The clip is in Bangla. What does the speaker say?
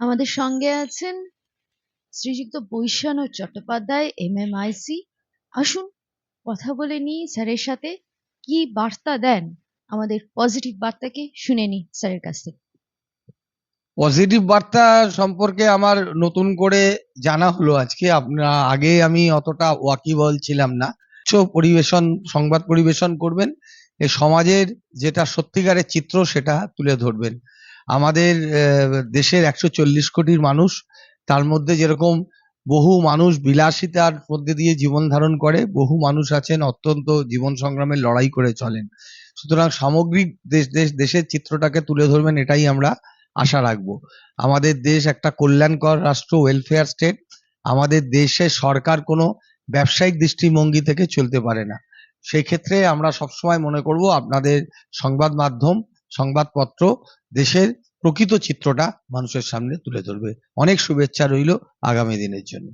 আমাদের সঙ্গে আছেন শ্রীযুক্ত বৈশ্বানর চট্টোপাধ্যায় এমএমআইসি আসুন, কথা বলে নিই স্যারের সাথে। কি বার্তা দেন আমাদের পজিটিভ বার্তাকে? শুনে নিই স্যারের কাছ থেকে। পজিটিভ বার্তা সম্পর্কে আমার নতুন করে জানা হলো আজকে। আপনার আগে আমি অতটা ওয়াকিবল ছিলাম না। পরিবেশন, সংবাদ পরিবেশন করবেন। এ সমাজের যেটা সত্যিকারের চিত্র সেটা তুলে ধরবেন। আমাদের দেশের একশো চল্লিশ কোটির মানুষ, তার মধ্যে যেরকম বহু মানুষ বিলাসিতার মধ্যে দিয়ে জীবন ধারণ করে, বহু মানুষ আছেন অত্যন্ত জীবন সংগ্রামের লড়াই করে চলেন। সুতরাং সামগ্রিক দেশ দেশ, দেশের চিত্রটাকে তুলে ধরবেন, এটাই আমরা আশা রাখব। আমাদের দেশ একটা কল্যাণকর রাষ্ট্র ওয়েলফেয়ার স্টেট আমাদের দেশে সরকার কোনো ব্যবসায়িক দৃষ্টিভঙ্গি থেকে চলতে পারে না। সেই ক্ষেত্রে আমরা সবসময় মনে করব আপনাদের সংবাদ মাধ্যম, সংবাদপত্র দেশের প্রকৃত চিত্রটা মানুষের সামনে তুলে ধরবে। অনেক শুভেচ্ছা রইল আগামী দিনের জন্য।